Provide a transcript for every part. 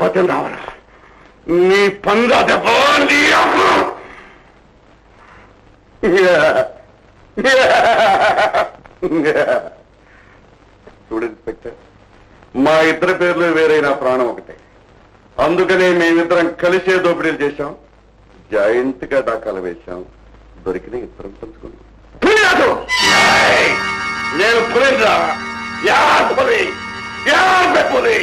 దెబ్బతిని రావరా నీ పంద దెబ్బ చూడు ఇన్స్పెక్టర్ మా ఇద్దరి పేర్లు వేరైన ప్రాణం ఒకటే. అందుకనే మేమిద్దరం కలిసే దోపిడీలు చేశాం. జాయింట్గా దాఖలు వేశాం. దొరికిన ఇద్దరం పంచుకున్నాం. నేను పులిరా యా పులి யார் தற்போது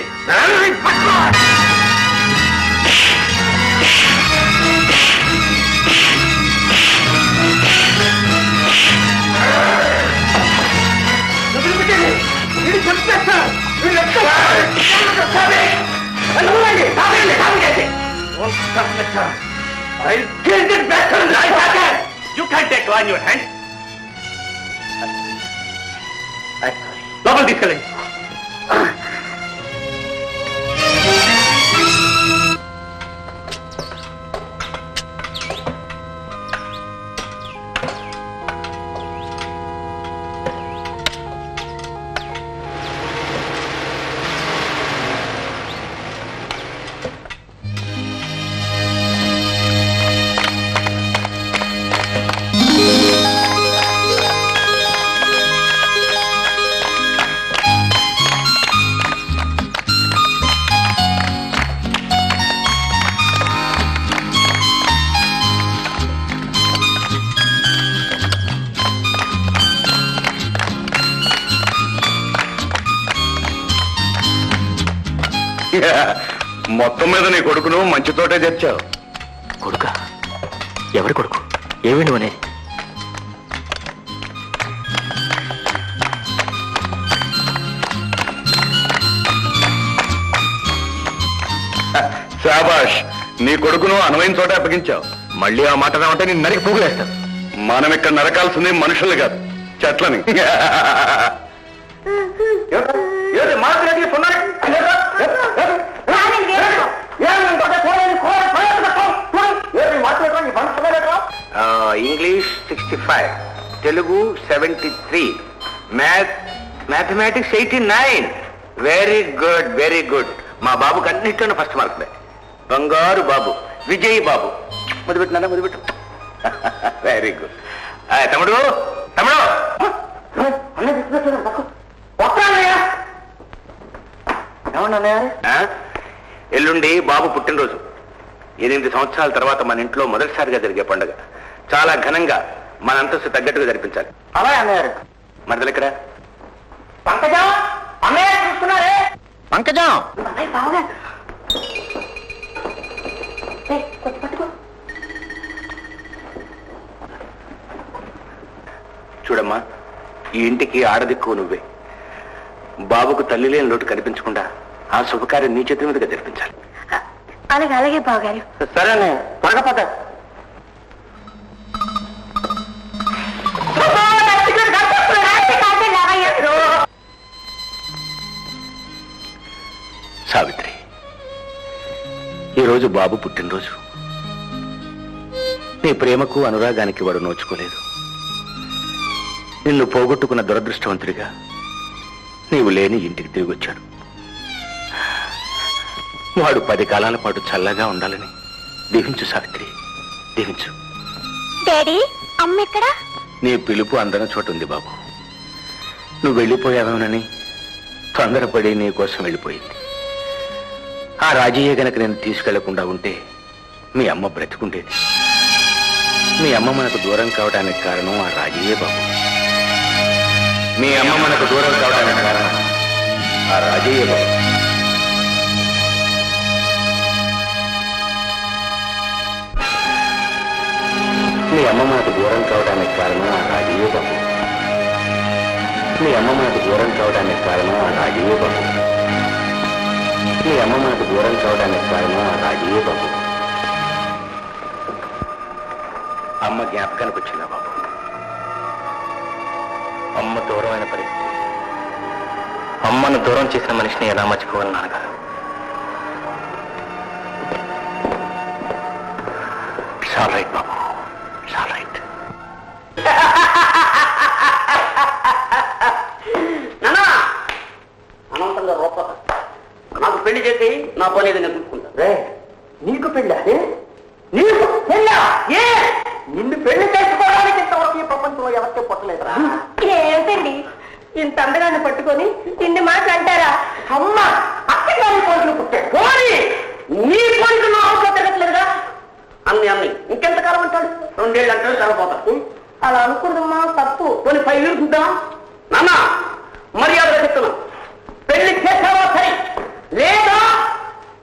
I'll kill this bastard in life, Tucker! You can't take law in your hands. I'm sorry. Double this, మొత్తం మీద నీ కొడుకును మంచితోటే తెచ్చావు కొడుక? ఎవరి కొడుకు? ఏమిటి అనేది శాబాష్ నీ కొడుకును అనువైన చోట అప్పగించావు. మళ్ళీ ఆ మాట రావంటే నేను నరికి పోగులేస్తాను. మనం ఇక్కడ నరకాల్సింది మనుషులు కాదు చెట్లని. English sixty five Telugu seventy three math mathematics eighty nine. Very good very good మా బాబుకి అన్నింటిలోనూ ఫస్ట్ మార్కులే బంగారు బాబు విజయ్ బాబు. మొదలుపెట్టినా మొదలుపెట్టు. వెరీ గుడ్ తమ్ముడు తమ్ముడు? ఎల్లుండి బాబు పుట్టినరోజు. ఎనిమిది సంవత్సరాల తర్వాత మన ఇంట్లో మొదటిసారిగా జరిగే పండుగ. చాలా ఘనంగా మన అంతస్తు తగ్గట్టుగా జరిపించాలి. అలా అన్నారు మరదలు ఇక్కడ పంకజం? అన్నయ్య చూస్తున్నారే? పంకజం! అన్నయ్య బాగా ఏయ్, కొంచెం పట్టుకో. చూడమ్మా ఈ ఇంటికి ఆడదిక్కు నువ్వే. బాబుకు తల్లి లేని లోటు కనిపించకుండా ఆ శుభకార్యం నీ చేతి మీదుగా జరిపించాలి. అలాగే అలాగే బావగారు. సరేనే త్వరగా ఈరోజు బాబు పుట్టినరోజు. నీ ప్రేమకు అనురాగానికి వాడు నోచుకోలేదు. నిన్ను పోగొట్టుకున్న దురదృష్టవంతుడిగా నీవు లేని ఇంటికి తిరిగి వచ్చాడు వాడు పది కాలాల పాటు చల్లగా ఉండాలని దీవించు సావిత్రి దీవించు. డాడీ అమ్మ ఎక్కడా? నీ పిలుపు అందని చోటు ఉంది బాబు. నువ్వు వెళ్ళిపోయావేమోనని తొందరపడి నీ కోసం వెళ్ళిపోయింది. ఆ రాజయ్య గనక నేను తీసుకెళ్ళకుండా ఉంటే మీ అమ్మ బ్రతికుండేది. మీ అమ్మ మనకు దూరం కావడానికి కారణం ఆ రాజయ్యే బాబు. మీ అమ్మ మనకు దూరం కావడానికి కారణం ఆ రాజయ్యే బాబు. మీ అమ్మ మనకు దూరం కావడానికి కారణం ఆ రాజయ్యే బాబు. మీ అమ్మ మనకు దూరం కావడానికి కారణం ఆ రాజయ్యే బాబు. మీ అమ్మ మనకు దూరం కావడానికి కారణం ఆ రాజీయే బాబు. అమ్మ జ్ఞాపకానికి వచ్చిందా బాబు? అమ్మ దూరమైన పరిస్థితి. అమ్మను దూరం చేసిన మనిషిని ఎలా మర్చిపోవాలి నాన్నగారు? చాలా రైట్ బాబు చాలా రైట్ నానా అనంతంగా రూప నాకు పెళ్ళి చేసి నా పని ఏదో నేను చూసుకుంటాను రే నీకు పెళ్ళ? నీకు పెళ్ళ? ఏ? నిన్ను పెళ్ళి చేసుకోవడానికి ఇంతవరకు ఈ ప్రపంచంలో ఎవరికే పుట్టలేదురా. ఏంటండి ఇంత అందగాన్ని పట్టుకొని ఇన్ని మాటలు అంటారా? అమ్మ అత్తగారి కోరికలు పుట్టాడు పోనీ నీ కోరిక నా అవసరం తిరగట్లేదుగా అన్ని అన్ని. ఇంకెంతకాలం అంటాడు రెండేళ్ళు అంటాడు చనిపోతాడు అలా అనుకుందమ్మా తప్పు. పోనీ ఫైవ్ ఇయర్స్ ఉందామా నాన్న మర్యాదగా చెప్తున్నా. పెళ్ళి చేసావా సరే? లేదా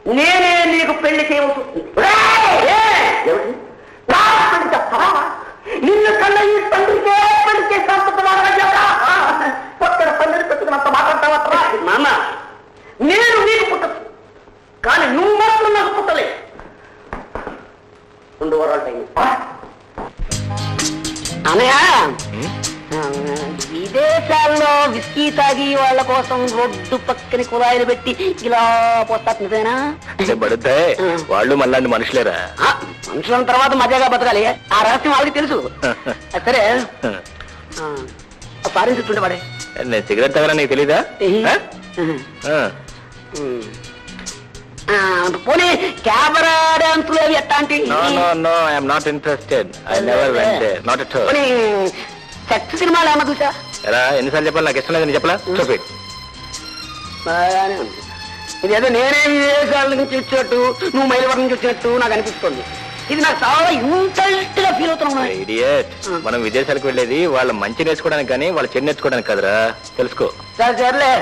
నేనే నీకు పెళ్ళి చేయవలసి వస్తుంది. చేస్తావా? నిన్ను కన్న ఈ తండ్రికే పెళ్ళి చేసినంత పక్కన తండ్రి పెట్టుకున్నంత మాట్లాడతావా? నాన్న నేను నీకు పుట్టచ్చు కానీ నువ్వు మాత్రం నాకు పుట్టలే. రెండు వారాలు టైం. అనయా? విదేశాల్లో విస్కీ తాగి వాళ్ళ కోసం రోడ్డు పక్కన కుళాయిలు పెట్టి ఇలా పోస్తారు నిజమేనా పడుతాయి వాళ్ళు మళ్ళీ మనుషులేరా? మనుషుల తర్వాత మజాగా బతకాలి. ఆ రహస్యం వాళ్ళకి తెలుసు. సరే. ఫారిన్ చుట్టుండే వాడే. నేను సిగరెట్ తగరా నీకు తెలీదా? పోనీ కెమెరా. Not at all. పోనీ సెక్స్ సినిమాలు ఏమన్నా చూసా ఎరా ఎన్నిసార్లు చెప్పాలి? నాకు ఇష్టం లేదని చెప్పలా? చూపి. బాగానే ఉంది. ఇదేదో నేనే విదేశాల నుంచి వచ్చినట్టు నువ్వు మైలవరం నుంచి వచ్చినట్టు నాకు అనిపిస్తుంది. ఇది నాకు చాలా ఇంట్రెస్ట్గా ఫీల్ అవుతున్నా ఇడియట్ మనం విదేశాలకు వెళ్ళేది వాళ్ళ మంచి నేర్చుకోవడానికి కానీ వాళ్ళ చెడు నేర్చుకోవడానికి కదరా. తెలుసుకో. సరే సర్లే.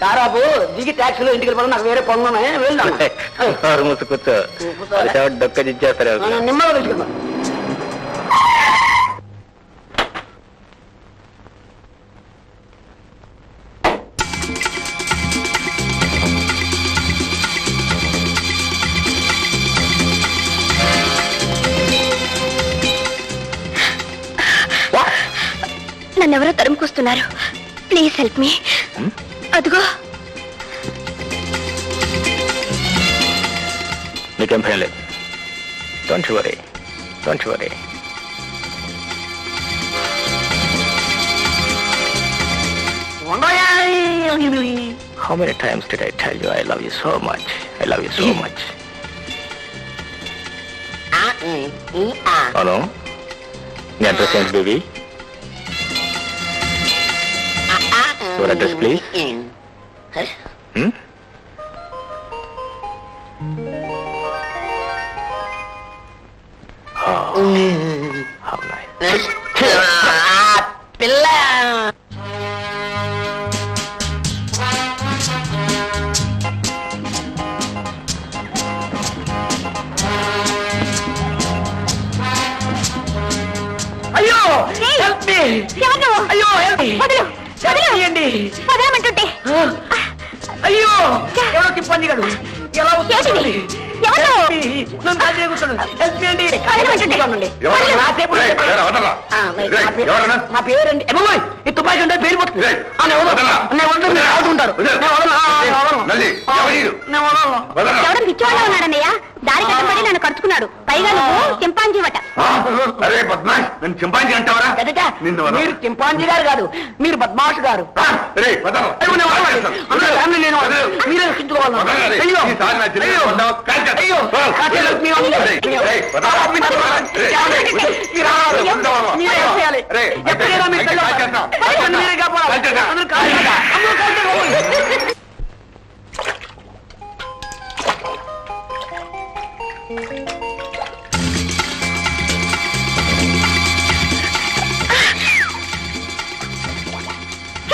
కారాపు దిగి ట్యాక్సీలో ఇంటికి వెళ్ళిపోవడం నాకు వేరే పనులు ఉన్నాయి వెళ్దాం కూర్చో. డొక్క నిమ్మగా నన్నెవరో తరుముకొస్తున్నారు ప్లీజ్ హెల్ప్ మీ అదిగో నీకేం భయం లేదు don't worry don't worry How many times did I tell you I love you so much? I love you so much. అవును నీ అడ్రస్ ఏంటి బేబీ యువర్ అడ్రస్ ప్లీజ్ పిల్ల అయ్యో me! ఎవరు? అయ్యో help me! చేయండి. వదలమంటుంటే అయ్యో ఎవరో తిప్పందిగాడు ఎలా ఏంటిది? ఎవరు? Help me! నన్ను కాదు కూర్చోండి హెల్ప్ చేయండి వదలమంటుంటే. ఎవరు? నా సేపు రేయ్, ఏరా, వదలరా. ఆ, మరి రేయ్, నా పేరు- నేను. నేను ఆడుకుంటారు. నేను నేను? నేను. ఎవడో ఉన్నాడన్నయ్య. దారి కట్టబడి నన్ను కరుచుకున్నాడు. పైగా నువ్వు చింపాంజీ వట. అరే బద్మాష్ నన్ను చింపాంజీ అంటావరా. మీరు చింపాంజీ గారు కాదు మీరు బద్మాష్ గారు. నేను నేను. మీరే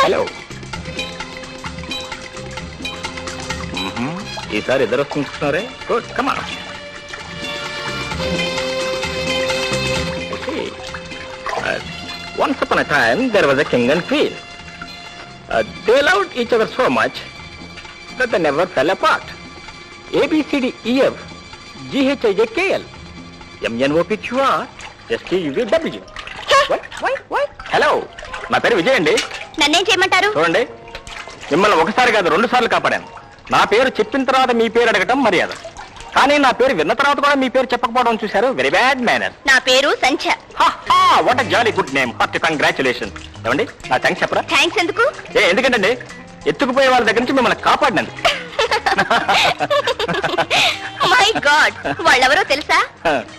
హలో. ఈసారి ఇద్దరు వస్తుంటున్నారే? Good comma uh, Once upon a time, there was a king and queen. They loved each other so much that the never fell apart A B C D E F G H I J K L M N O P Q R S T U W hello నా పేరు విజయ్ అండి నన్నేం చేయమంటారు? చూడండి. మిమ్మల్ని ఒకసారి కాదు రెండు సార్లు కాపాడాను. నా పేరు చెప్పిన తర్వాత మీ పేరు అడగటం మర్యాద. కానీ నా పేరు విన్న తర్వాత కూడా మీ పేరు చెప్పకపోవడం చూశారు. వెరీ బ్యాడ్ మేనర్ నా పేరు Sandhya. What jolly good name first congratulation ఏమండి? నా థ్యాంక్స్ చెప్పరా? థ్యాంక్స్ ఎందుకు? ఏ ఎందుకంటే ఎత్తుకుపోయే వాళ్ళ దగ్గర నుంచి మిమ్మల్ని కాపాడినందుకు. మై గాడ్ వాళ్ళెవరో తెలుసా?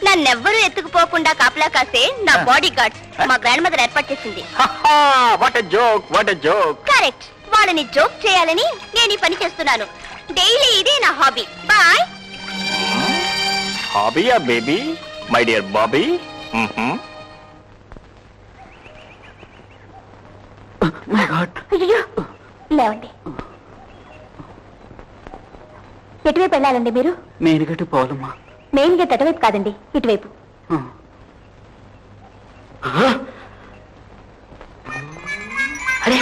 నన్నెవ్వరూ ఎత్తుకుపోకుండా కాపలా కాసే నా బాడీ గార్డ్స్ మా గ్రాండ్ మదర్ ఏర్పాటు చేసింది. What joke what joke correct వాళ్ళని జోక్ చేయాలని నేను ఈ పని చేస్తున్నాను. డైలీ ఇదే నా హాబీ బాయ్ హాబీయా బేబీ? My dear Bobby? లేవండి. ఎటువైపు వెళ్ళాలండి మీరు? నేను గట్టి పోవాలమ్మా. మెయిన్ గేట్ అటువైపు కాదండి ఇటువైపు. అరే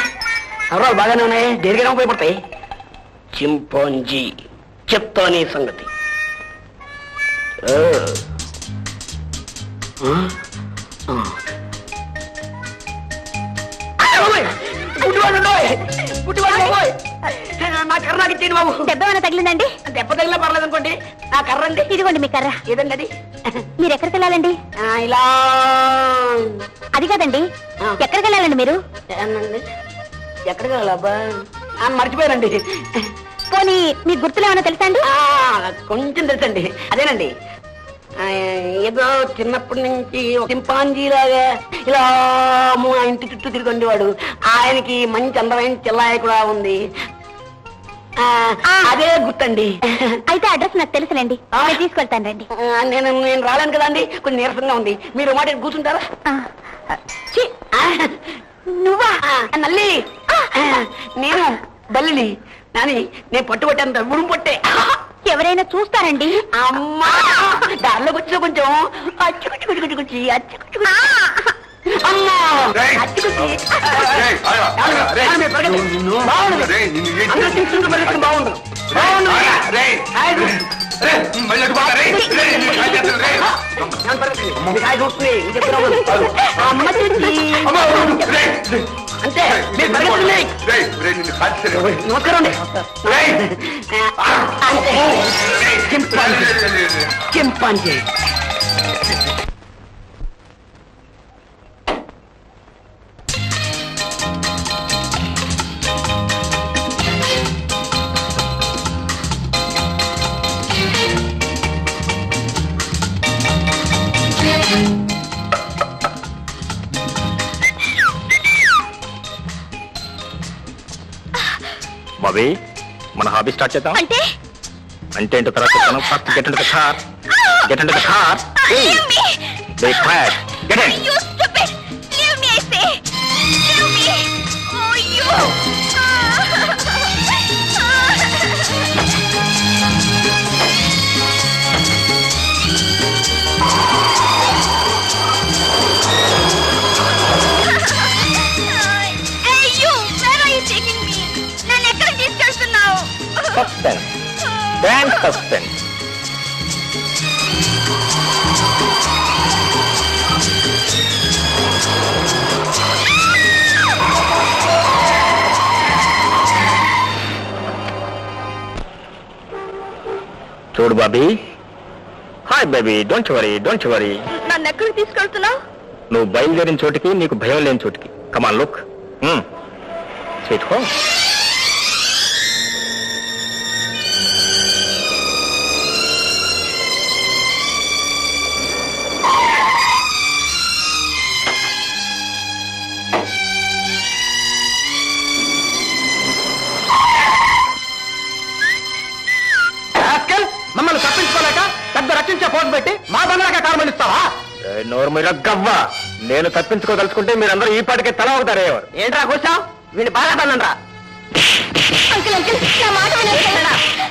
సవరాలు బాగానే ఉన్నాయి దేనికైనా ఉపయోగపడతాయి. చింపాంజీ చెప్తా నీ సంగతి. నా కర్ర ఇచ్చేయండి బాబు దెబ్బ ఏమైనా తగిలిందండి? దెబ్బ తగిలినా పర్లేదు అనుకోండి నా కర్ర అండి ఇదిగోండి మీ కర్ర. ఏదండి అది మీరు ఎక్కడికి వెళ్ళాలండి? ఇలా. అది కాదండి. ఎక్కడికి వెళ్ళాలండి మీరు? ఎక్కడికి వెళ్ళాలబ్బా? ఆ, మర్చిపోయానండి. పోనీ మీకు గుర్తులు ఏమైనా తెలుసా అండి? ఆ, కొంచెం తెలుసండి. అదేనండి. ఏదో చిన్నప్పటి నుంచి సింపాంజీలాగా ఇలా మా ఇంటి చుట్టూ తిరిగి వాడు. ఆయనకి మంచి అందమైన చిల్లాయ కూడా ఉంది. ఆ, అదే గుర్తండి. అయితే అడ్రస్ నాకు తెలుసులేండి. ఆ. తీసుకెళ్తాను రండి. ఆ, నేను నేను రాలేను కదండి కొంచెం నీరసంగా ఉంది. మీరు మాట కూర్చుంటారా? ఆ. ఆ, నువ్వా? ఆ, నల్లి. ఆ, నేను బల్లిని. నాని నేను పట్టుబట్టాను ఉరుము పట్టే. ఎవరైనా చూస్తారండి అమ్మా దారిలోకి వచ్చి కొంచెం అచ్చి కుచ్చి కుచ్చి కుచ్చి కుచ్చి అచ్చి కుచ్చి కుచ్చి అమ్మా రేయ్. అచ్చి కుచ్చి రేయ్, ఆగరా, ఆగరా, రేయ్. ఆగరా, పరిగెత్తండి. బాగుంది రేయ్, నిన్ను ఏం అందరూ తీసుకుంటూ పరిగెత్తండి, బాగుంది బాగుంది ఆగరా, రేయ్. ఆగు. రేయ్, మళ్ళీ అటు పోతా, రేయ్. రేయ్, నీ కాలు చేతులు, రేయ్. నేను పరిగెత్తండి. మీకు ఆగి చూస్తుంది. ఇంక చెప్తున్నాను. అమ్మ చూచి అమ్మా, రేయ్, రేయ్. అంతే మీరు పరిగెత్తండి. నమస్కారం అండి చింపాంజీ. చింపాంజీ మన హాబీ స్టార్ట్ చేద్దాం. అంటే? అంటే ఏంటో తర్వాత చెప్తాను. First get into the car get into the car! They crash get in You stupid! Leave me, I say! Leave me! Oh, you! చూడు Bobby. Hi baby don't worry don't worry నన్ను ఎక్కడికి తీసుకెళ్తున్నావు? నువ్వు బయలుదేరిన చోటికి నీకు భయం లేని చోటికి. కమాన్ లుక్ స్వీట్ హోమ్ నోరు మీద గవ్వ. నేను తప్పించుకోదలుచుకుంటే మీరందరూ ఈ పాటికే తల అవుతారే ఏంట్రా కూర్చోం? బాగా తన్నండ్రా. అంకుల్ అంకుల్ నా మాట వినండి.